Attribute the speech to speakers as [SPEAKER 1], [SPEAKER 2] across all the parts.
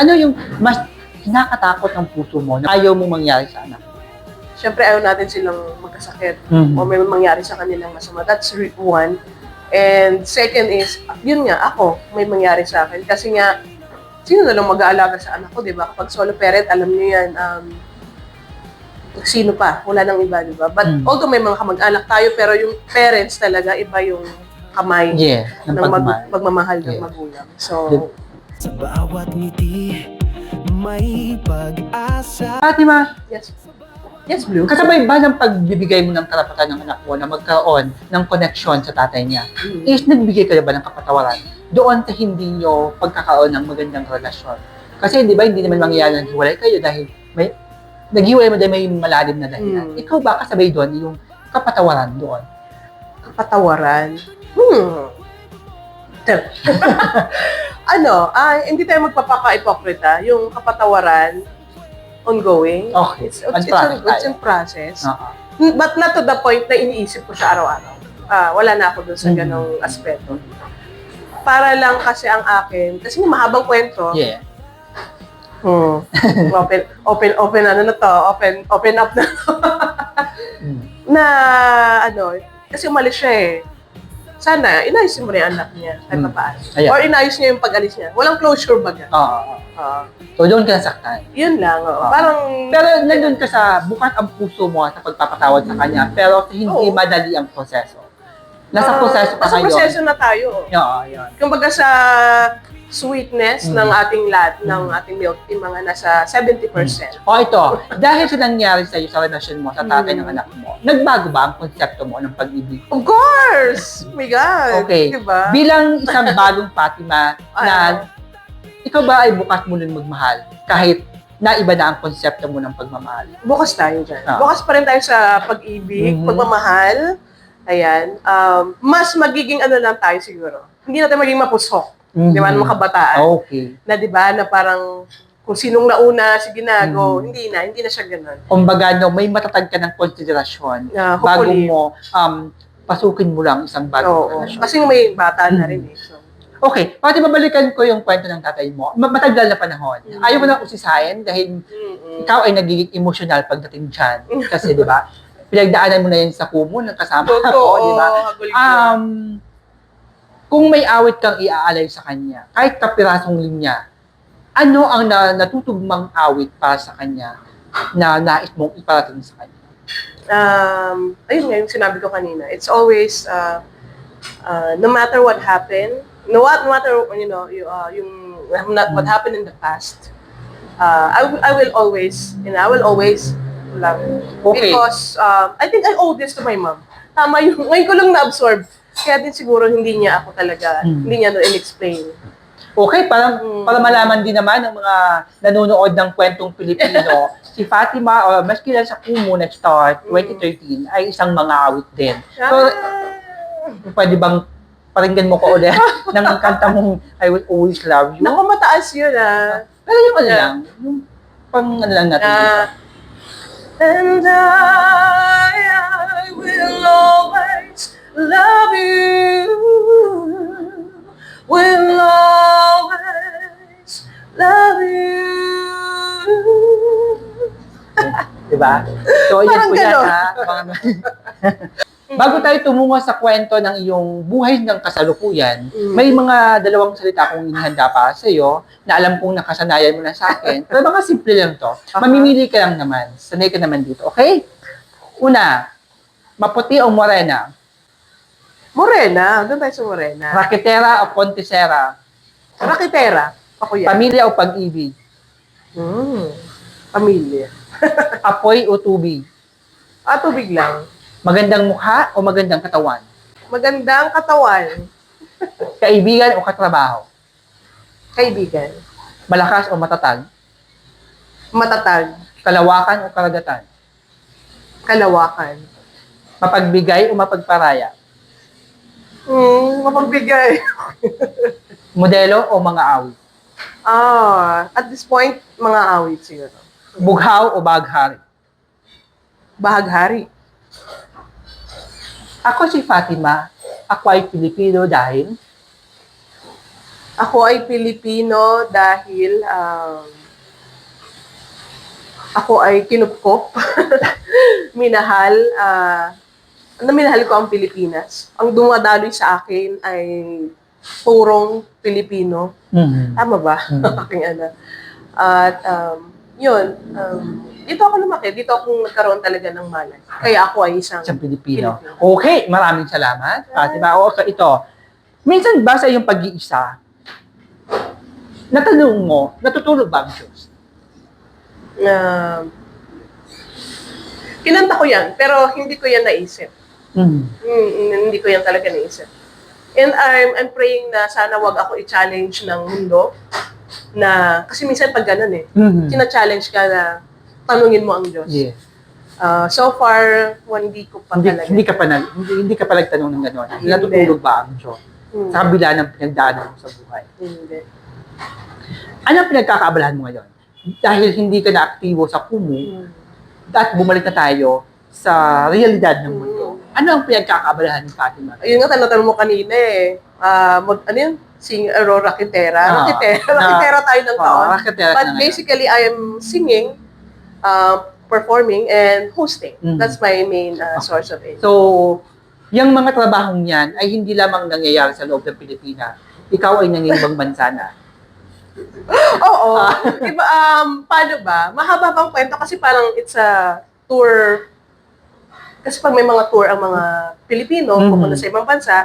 [SPEAKER 1] Ano yung mas nakakatakot ng puso mo na ayaw mo mangyari sa anak?
[SPEAKER 2] Siyempre, ayaw natin silang magkasakit
[SPEAKER 1] Mhm.
[SPEAKER 2] o may mangyari sa kanilang masama. That's one. And second is, yun nga, ako, may mangyari sa akin. Kasi nga, sino na lang mag-aalaga sa anak ko, di ba? Kapag solo parent, alam niyo yan, um, sino pa? Wala nang iba, di ba? But
[SPEAKER 1] Mm.
[SPEAKER 2] although may mga kamag-anak tayo, pero yung parents talaga, iba yung kamay
[SPEAKER 1] Yeah, ng
[SPEAKER 2] ng mag-
[SPEAKER 1] pagmamahal.
[SPEAKER 2] pagmamahal ng
[SPEAKER 1] Yeah.
[SPEAKER 2] magulang. So,
[SPEAKER 3] Sa bawat ngiti, may pag-asa.
[SPEAKER 1] Fatima,
[SPEAKER 2] yes. Yes, Blue.
[SPEAKER 1] kasabay ba ng pagbibigay mo ng karapatan ng anak mo na magkaroon ng connection sa tatay niya?
[SPEAKER 2] Mm.
[SPEAKER 1] Is nagbigay ka na ba ng kapatawaran doon sa hindi nyo pagkakaroon ng magandang relasyon? Kasi di ba hindi naman mangyayari na hiwalay kayo dahil may naghiwalay mo dahil may malalim na dahilan.
[SPEAKER 2] Mm.
[SPEAKER 1] Ikaw ba kasabay doon yung kapatawaran doon?
[SPEAKER 2] kapatawaran. Hmm. Ano, ah, hindi tayo magpapaka-ipokrita. Yung kapatawaran, ongoing.
[SPEAKER 1] Okay.
[SPEAKER 2] It's,
[SPEAKER 1] On
[SPEAKER 2] it's, it's, in, it's in process.
[SPEAKER 1] Oo.
[SPEAKER 2] But not to the point na iniisip ko siya araw-araw. Ah, wala na ako dun sa
[SPEAKER 1] Mhm.
[SPEAKER 2] ganong aspeto. Para lang kasi ang akin, kasi mahabang kwento.
[SPEAKER 1] Yeah.
[SPEAKER 2] Hmm. open, open, open, ano na to, open, open up na
[SPEAKER 1] Mm.
[SPEAKER 2] na ano, kasi umalis siya eh. Sana, inayos mo rin anak niya kahit
[SPEAKER 1] Hmm.
[SPEAKER 2] paano.
[SPEAKER 1] Ayan.
[SPEAKER 2] Or inayos niya yung pag-alis niya. Walang closure ba yan?
[SPEAKER 1] Oo.
[SPEAKER 2] Ah,
[SPEAKER 1] So doon ka nasaktan.
[SPEAKER 2] yun lang. oh.
[SPEAKER 1] Ah.
[SPEAKER 2] Parang,
[SPEAKER 1] Pero nandun ka sa bukas ang puso mo sa pagpapatawad sa kanya, pero hindi
[SPEAKER 2] Oo.
[SPEAKER 1] madali ang proseso. Nasa proseso ka
[SPEAKER 2] Nasa
[SPEAKER 1] ngayon.
[SPEAKER 2] proseso na tayo.
[SPEAKER 1] Oo, yun.
[SPEAKER 2] Kumbaga sa sweetness ng ating lat, ng
[SPEAKER 1] Mhm.
[SPEAKER 2] ating milk tea, mga nasa 70%.
[SPEAKER 1] O ito, dahil sa nangyari sa iyo sa relasyon mo sa tatay ng
[SPEAKER 2] Mm.
[SPEAKER 1] anak mo, nagbago ba ang konsepto mo ng pag-ibig?
[SPEAKER 2] Of course! My God!
[SPEAKER 1] Okay.
[SPEAKER 2] Diba?
[SPEAKER 1] Bilang isang bagong Fatima na ikaw ba ay bukas mo nun magmahal kahit naiba na ang konsepto mo ng pagmamahal?
[SPEAKER 2] bukas tayo dyan.
[SPEAKER 1] Ah.
[SPEAKER 2] Bukas pa rin tayo sa pag-ibig,
[SPEAKER 1] Mhm.
[SPEAKER 2] pagmamahal. Ayan. Um, mas magiging ano lang tayo siguro. Hindi natin maging mapushok. Di ba? Ng mga kabataan.
[SPEAKER 1] Okay.
[SPEAKER 2] Na di ba? Na parang kung sinong nauna, sige na, go.
[SPEAKER 1] Mhm.
[SPEAKER 2] Hindi na. Hindi na siya ganun.
[SPEAKER 1] Kumbaga, no, may matatag ka ng konsiderasyon
[SPEAKER 2] Na
[SPEAKER 1] bago mo um, pasukin mo lang isang bagong
[SPEAKER 2] Oo.
[SPEAKER 1] relasyon.
[SPEAKER 2] Kasi may bata na rin eh. So,
[SPEAKER 1] Okay, pati babalikan ko yung kwento ng tatay mo. Ma- Matagal na panahon.
[SPEAKER 2] Mm.
[SPEAKER 1] Ayaw mo nang usisahin dahil
[SPEAKER 2] mm-mm.
[SPEAKER 1] ikaw ay nagiging emotional pagdating dyan. Kasi, di ba, pinagdaanan mo na yun sa kumo ng kasama
[SPEAKER 2] Totoo.
[SPEAKER 1] ko, di ba? Um, kung may awit kang iaalay sa kanya, kahit kapirasong linya, ano ang na, natutugmang awit para sa kanya na nais mong iparating sa kanya?
[SPEAKER 2] um, ayun nga yung sinabi ko kanina. It's always, uh, uh, no matter what happened, no, what, no matter, you know, you, uh, yung, not, what happened in the past, uh, I, I will always, you know, I will always love you.
[SPEAKER 1] Okay.
[SPEAKER 2] Because, uh, I think I owe this to my mom. Tama yung, ngayon ko lang na-absorb. Kaya din siguro hindi niya ako talaga,
[SPEAKER 1] Hmm.
[SPEAKER 2] hindi niya in-explain.
[SPEAKER 1] Okay, para,
[SPEAKER 2] Mm.
[SPEAKER 1] para malaman din naman ng mga nanonood ng kwentong Pilipino, si Fatima, o mas kilala sa Kumu na Star 2013, ay isang mga awit din. So,
[SPEAKER 2] Ah,
[SPEAKER 1] pwede bang paringgan mo ko ulit ng kanta mong I Will Always Love You?
[SPEAKER 2] naku, mataas yun ah.
[SPEAKER 1] Pero yung ano lang, yung pang ano lang natin dito.
[SPEAKER 2] Ah, and I, I will always love you. Will always love you.
[SPEAKER 1] Diba? So, yan
[SPEAKER 2] Parang
[SPEAKER 1] po yan
[SPEAKER 2] ganon.
[SPEAKER 1] ha. Mga- Bago tayo tumungo sa kwento ng iyong buhay ng kasalukuyan,
[SPEAKER 2] Mm.
[SPEAKER 1] may mga dalawang salita akong inihanda para sa iyo na alam kong nakasanayan mo na sa akin. Pero mga simple lang to. Mamimili ka lang naman. Sanay ka naman dito. Okay? Una, maputi o morena?
[SPEAKER 2] Morena, doon tayo sa Morena.
[SPEAKER 1] Raketera o pontisera?
[SPEAKER 2] Rakitera. Ako yan.
[SPEAKER 1] Pamilya o pag-ibig?
[SPEAKER 2] Mm. Pamilya.
[SPEAKER 1] Apoy o tubig?
[SPEAKER 2] Ah, tubig lang.
[SPEAKER 1] Magandang mukha o magandang katawan?
[SPEAKER 2] Magandang katawan.
[SPEAKER 1] Kaibigan o katrabaho?
[SPEAKER 2] Kaibigan.
[SPEAKER 1] Malakas o matatag?
[SPEAKER 2] Matatag.
[SPEAKER 1] Kalawakan o karagatan?
[SPEAKER 2] Kalawakan.
[SPEAKER 1] Mapagbigay o mapagparaya?
[SPEAKER 2] Hmm, mapagbigay.
[SPEAKER 1] Modelo o mga awit?
[SPEAKER 2] Ah, at this point, mga awit siguro.
[SPEAKER 1] Bughaw o baghari?
[SPEAKER 2] Bahaghari.
[SPEAKER 1] Ako si Fatima. Ako ay Pilipino dahil
[SPEAKER 2] Ako ay Pilipino dahil um, ako ay kinupkop, minahal, ah, na minahal ko ang Pilipinas. Ang dumadaloy sa akin ay purong Pilipino.
[SPEAKER 1] Mhm.
[SPEAKER 2] Tama ba?
[SPEAKER 1] Mm.
[SPEAKER 2] Aking ano. At um, yun, um, dito ako lumaki, dito ako nagkaroon talaga ng malay. Kaya ako ay isang
[SPEAKER 1] Sa Pilipino.
[SPEAKER 2] Pilipino.
[SPEAKER 1] Okay, maraming salamat. Fatima. O, ito. Minsan ba sa iyong pag-iisa, natanong mo, natutulog ba ang Diyos?
[SPEAKER 2] na kinanta ko yan, pero hindi ko yan naisip. Mm, mm, hindi ko yan talaga naisip. And I'm, I'm praying na sana wag ako i-challenge ng mundo na, kasi minsan pag ganun eh,
[SPEAKER 1] Mhm.
[SPEAKER 2] tina-challenge ka na tanungin mo ang Diyos.
[SPEAKER 1] Yes.
[SPEAKER 2] Ah, so far, hindi ko pa
[SPEAKER 1] Hindi,
[SPEAKER 2] talaga.
[SPEAKER 1] hindi ka pa na, hindi, hindi ka pa nagtanong ng gano'n. Natutulog ba ang Diyos?
[SPEAKER 2] Hmm,
[SPEAKER 1] Sa kabila ng pinagdaanan mo sa buhay.
[SPEAKER 2] hindi.
[SPEAKER 1] Ano ang pinagkakaabalahan mo ngayon? Dahil hindi ka na aktibo sa kumu,
[SPEAKER 2] Hmm.
[SPEAKER 1] at bumalik na tayo sa realidad ng mundo. Ano ang pinagkakaabalahan ni Fatima?
[SPEAKER 2] Ayun nga, tanatanong mo kanina eh. Ah, mag, ano yun? Sing, uh, rakitera.
[SPEAKER 1] Ah,
[SPEAKER 2] rakitera. tayo ng taon.
[SPEAKER 1] Oh,
[SPEAKER 2] But basically, I am singing, uh, performing, and hosting.
[SPEAKER 1] Mhm.
[SPEAKER 2] That's my main uh, source of income.
[SPEAKER 1] So, yung mga trabahong yan ay hindi lamang nangyayari sa loob ng Pilipinas. Ikaw ay nangingibang bansa na.
[SPEAKER 2] Oo.
[SPEAKER 1] Ah.
[SPEAKER 2] Diba, um, paano ba? Mahaba bang kwento kasi parang it's a tour. Kasi pag may mga tour ang mga Pilipino,
[SPEAKER 1] Mhm.
[SPEAKER 2] pupunta sa ibang bansa,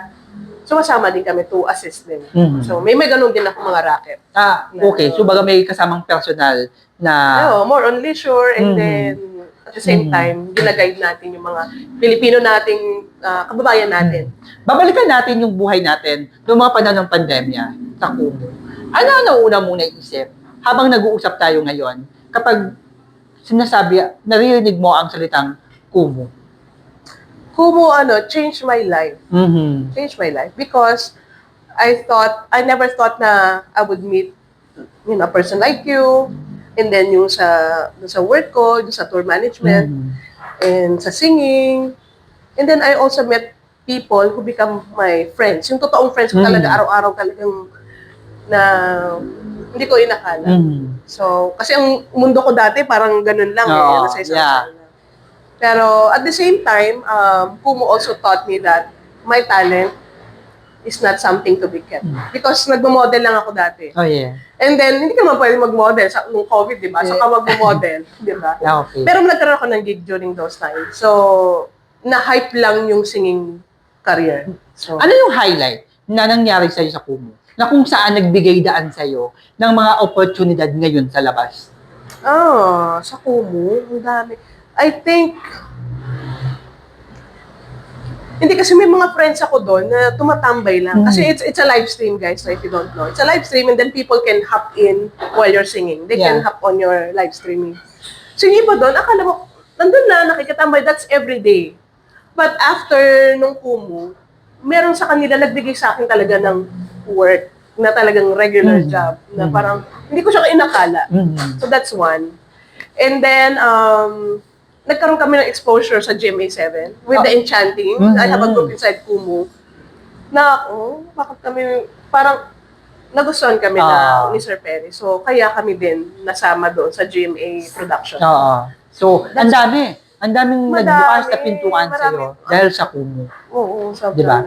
[SPEAKER 2] sumasama din kami to assist din.
[SPEAKER 1] Mhm.
[SPEAKER 2] So, may may ganun din ako mga racket.
[SPEAKER 1] Ah, okay. So, baga may kasamang personal na...
[SPEAKER 2] Oo, more on leisure and
[SPEAKER 1] Mhm.
[SPEAKER 2] then at the same
[SPEAKER 1] Mhm.
[SPEAKER 2] time, ginaguide natin yung mga Pilipino nating ah, kababayan natin.
[SPEAKER 1] Babalikan natin yung buhay natin noong mga panahon ng pandemya sa Kumu. Ano ang nauna mong naisip habang nag-uusap tayo ngayon kapag sinasabi, naririnig mo ang salitang Kumu?
[SPEAKER 2] Kumu, ano, changed my life.
[SPEAKER 1] Mhm.
[SPEAKER 2] Changed my life because I thought, I never thought na I would meet you know, a person like you and then yung sa, dun sa work ko, yung sa tour management,
[SPEAKER 1] Mhm.
[SPEAKER 2] and sa singing. And then I also met people who become my friends. Yung totoong friends ko talaga, araw-araw talagang na hindi ko inakala.
[SPEAKER 1] Mhm.
[SPEAKER 2] So, kasi ang mundo ko dati parang ganun lang eh,
[SPEAKER 1] Oo,
[SPEAKER 2] nasa isang
[SPEAKER 1] yeah.
[SPEAKER 2] Pero at the same time, um, Kumu also taught me that my talent is not something to be kept.
[SPEAKER 1] Mm.
[SPEAKER 2] Because nagmo-model lang ako dati.
[SPEAKER 1] Oh, yeah.
[SPEAKER 2] And then, hindi ka naman pwede mag-model sa nung COVID, di ba? So, ka magmo-model, di ba?
[SPEAKER 1] Yeah, okay.
[SPEAKER 2] Pero nagkaroon ako ng gig during those times. So, na-hype lang yung singing career. So,
[SPEAKER 1] Ano yung highlight na nangyari sa'yo sa Kumu? Na kung saan nagbigay daan sa'yo ng mga oportunidad ngayon sa labas?
[SPEAKER 2] Ah, sa Kumu, ang dami. I think, hindi kasi may mga friends ako doon na tumatambay lang. Kasi
[SPEAKER 1] Mm.
[SPEAKER 2] it's it's a live stream, guys, so if you don't know. It's a live stream and then people can hop in while you're singing. They can
[SPEAKER 1] Yeah.
[SPEAKER 2] hop on your live streaming. So yung iba doon, akala mo, nandun na, nakikitambay, that's every day. But after nung Kumu, meron sa kanila nagbigay sa akin talaga ng work na talagang regular
[SPEAKER 1] Mm.
[SPEAKER 2] job na
[SPEAKER 1] Mm.
[SPEAKER 2] parang hindi ko siya inakala.
[SPEAKER 1] Mhm.
[SPEAKER 2] So that's one. And then, um, nagkaroon kami ng exposure sa GMA7 with the Enchanting.
[SPEAKER 1] Mhm.
[SPEAKER 2] I have a group inside Kumu. Na, oh, bakit kami, parang nagustuhan kami
[SPEAKER 1] Ah.
[SPEAKER 2] na ni Sir Perry. So, kaya kami din nasama doon sa GMA production.
[SPEAKER 1] Oo. So, ang dami. Ang daming
[SPEAKER 2] Madami.
[SPEAKER 1] nagbukas na pintuan
[SPEAKER 2] Marami.
[SPEAKER 1] sa'yo dahil sa Kumu.
[SPEAKER 2] Oo, sobrang
[SPEAKER 1] Di ba?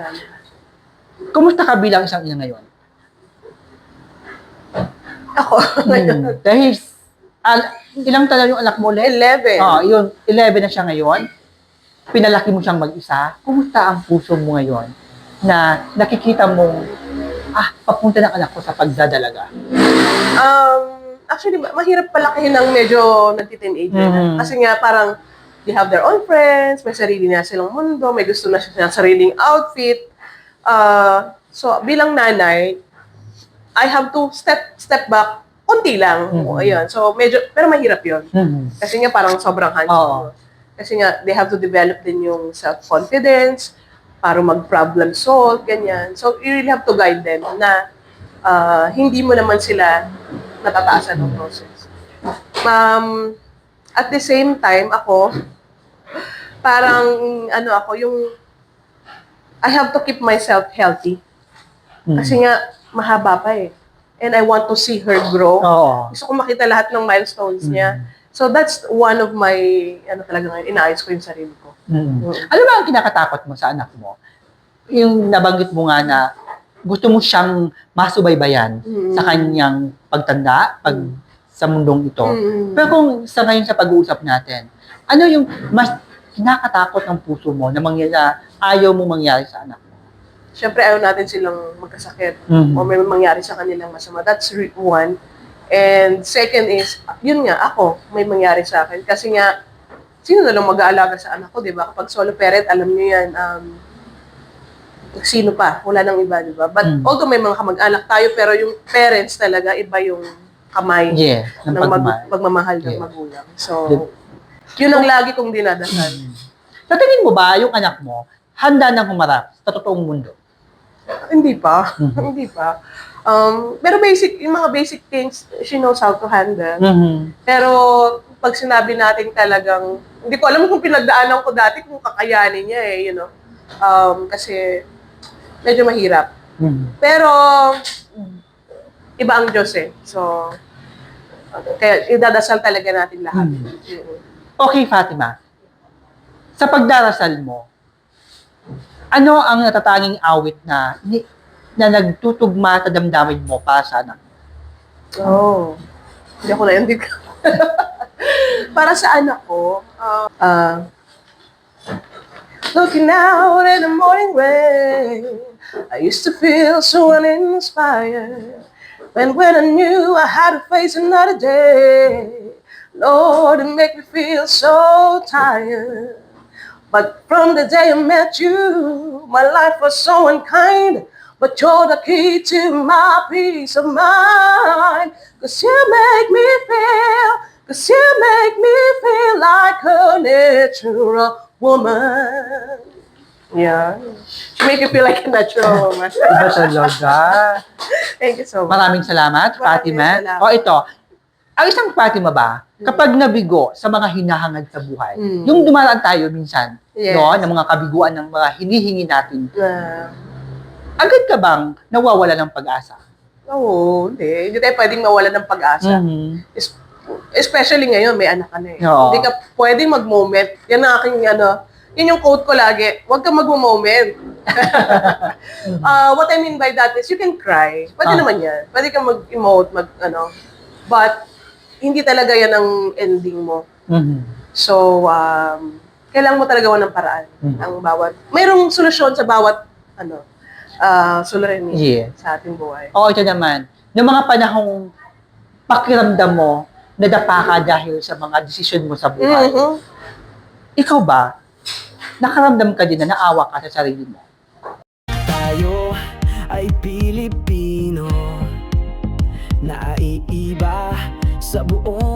[SPEAKER 1] Kumusta ka bilang isang ina ngayon?
[SPEAKER 2] Ako, ngayon,
[SPEAKER 1] Hmm. Dahil, al- ilang taon yung anak mo ulit?
[SPEAKER 2] 11.
[SPEAKER 1] Oo, yun, 11 na siya ngayon. Pinalaki mo siyang mag-isa. Kumusta ang puso mo ngayon na nakikita mo, ah, papunta ng anak ko sa pagdadalaga?
[SPEAKER 2] Um, actually, ma- mahirap palakihin ng medyo nagti-teenager na.
[SPEAKER 1] Mhm.
[SPEAKER 2] Kasi nga parang they have their own friends, may sarili na silang mundo, may gusto na silang sariling outfit. Uh, so, bilang nanay, I have to step step back konti lang.
[SPEAKER 1] Mhm.
[SPEAKER 2] Ayun. So, medyo, pero mahirap yon
[SPEAKER 1] Mhm.
[SPEAKER 2] Kasi nga parang sobrang hands
[SPEAKER 1] Oo.
[SPEAKER 2] Kasi nga, they have to develop din yung self-confidence, para mag-problem solve, ganyan. So, you really have to guide them na ah, hindi mo naman sila natataasan ng process. Um, at the same time, ako, parang, ano ako, yung, I have to keep myself healthy.
[SPEAKER 1] Mm.
[SPEAKER 2] Kasi nga, mahaba pa eh. And I want to see her grow.
[SPEAKER 1] Oo.
[SPEAKER 2] Gusto ko makita lahat ng milestones
[SPEAKER 1] Mm.
[SPEAKER 2] niya. So that's one of my, ano talaga ngayon, inaayos ko yung sarili ko.
[SPEAKER 1] Mm.
[SPEAKER 2] Mm.
[SPEAKER 1] Ano ba ang kinakatakot mo sa anak mo? Yung nabanggit mo nga na gusto mo siyang masubaybayan
[SPEAKER 2] Mm.
[SPEAKER 1] sa kanyang pagtanda, pag sa mundong ito.
[SPEAKER 2] Mm.
[SPEAKER 1] Pero kung sa ngayon sa pag-uusap natin, ano yung mas kinakatakot ng puso mo na mangyari ayaw mo mangyari sa anak mo?
[SPEAKER 2] Siyempre, ayaw natin silang magkasakit.
[SPEAKER 1] Mm.
[SPEAKER 2] o may mangyari sa kanilang masama. That's one. And second is, yun nga, ako, may mangyari sa akin. Kasi nga, sino na lang mag-aalaga sa anak ko, di ba? Kapag solo parent, alam niyo yan, um, sino pa? Wala nang iba, di ba? But
[SPEAKER 1] Mm.
[SPEAKER 2] although may mga kamag-anak tayo, pero yung parents talaga, iba yung kamay
[SPEAKER 1] Yeah, ng
[SPEAKER 2] ng mag-
[SPEAKER 1] pagmamahal.
[SPEAKER 2] ng
[SPEAKER 1] Yeah.
[SPEAKER 2] magulang. So, yun ang lagi kong dinadasal.
[SPEAKER 1] Mm. Sa tingin mo ba, yung anak mo, handa nang humarap sa totoong mundo?
[SPEAKER 2] Hindi pa.
[SPEAKER 1] Mhm.
[SPEAKER 2] Hindi pa. Um, pero basic, yung mga basic things, she knows how to handle.
[SPEAKER 1] Mhm.
[SPEAKER 2] Pero pag sinabi natin talagang, hindi ko alam kung pinagdaanan ko dati kung kakayanin niya eh, you know. Um, kasi medyo mahirap.
[SPEAKER 1] Mhm.
[SPEAKER 2] Pero iba ang Diyos eh. So, kaya idadasal talaga natin lahat.
[SPEAKER 1] Hmm.
[SPEAKER 2] Mm.
[SPEAKER 1] Okay, Fatima. Sa pagdarasal mo, ano ang natatanging awit na ni, na nagtutugma sa damdamin mo para sa anak?
[SPEAKER 2] Oh. Hindi ako na ko. Para sa anak ko, uh, uh, looking out in the morning rain, I used to feel so uninspired. When when I knew I had to face another day, Lord, it made me feel so tired. But from the day I met you, my life was so unkind. But you're the key to my peace of mind. Cause you make me feel, cause you make me feel like a natural woman. Yeah. You make me feel like a natural woman.
[SPEAKER 1] Iba talaga.
[SPEAKER 2] Thank you so much.
[SPEAKER 1] Maraming salamat,
[SPEAKER 2] Maraming
[SPEAKER 1] Fatima.
[SPEAKER 2] salamat.
[SPEAKER 1] O ito, ang isang Fatima ba, kapag nabigo sa mga hinahangad sa buhay,
[SPEAKER 2] Mm.
[SPEAKER 1] yung dumaraan tayo minsan,
[SPEAKER 2] Yes.
[SPEAKER 1] no, ng mga kabiguan ng mga hinihingi natin,
[SPEAKER 2] Uh,
[SPEAKER 1] agad ka bang nawawala ng pag-asa?
[SPEAKER 2] Oo, hindi. Hindi tayo pwedeng mawala ng pag-asa.
[SPEAKER 1] Mhm.
[SPEAKER 2] Es- Especially ngayon, may anak ka na eh.
[SPEAKER 1] Oo.
[SPEAKER 2] Hindi ka pwedeng mag-moment. Yan ang aking, ano, yun yung quote ko lagi, huwag kang mag-moment. Uh, what I mean by that is, you can cry. Pwede
[SPEAKER 1] Ah.
[SPEAKER 2] naman yan. Pwede kang mag-emote, mag, ano. But, hindi talaga yan ang ending mo.
[SPEAKER 1] Mhm.
[SPEAKER 2] So, um, kailangan mo talaga ng paraan.
[SPEAKER 1] Mhm.
[SPEAKER 2] Ang bawat, mayroong solusyon sa bawat, ano, uh, suliranin
[SPEAKER 1] Yeah.
[SPEAKER 2] sa ating buhay.
[SPEAKER 1] Oo, ito naman. Noong mga panahong pakiramdam mo, nadapa ka dahil sa mga desisyon mo sa buhay.
[SPEAKER 2] Mhm.
[SPEAKER 1] Ikaw ba, nakaramdam ka din na naawa ka sa sarili mo?
[SPEAKER 3] Tayo ay Pilipino sa buong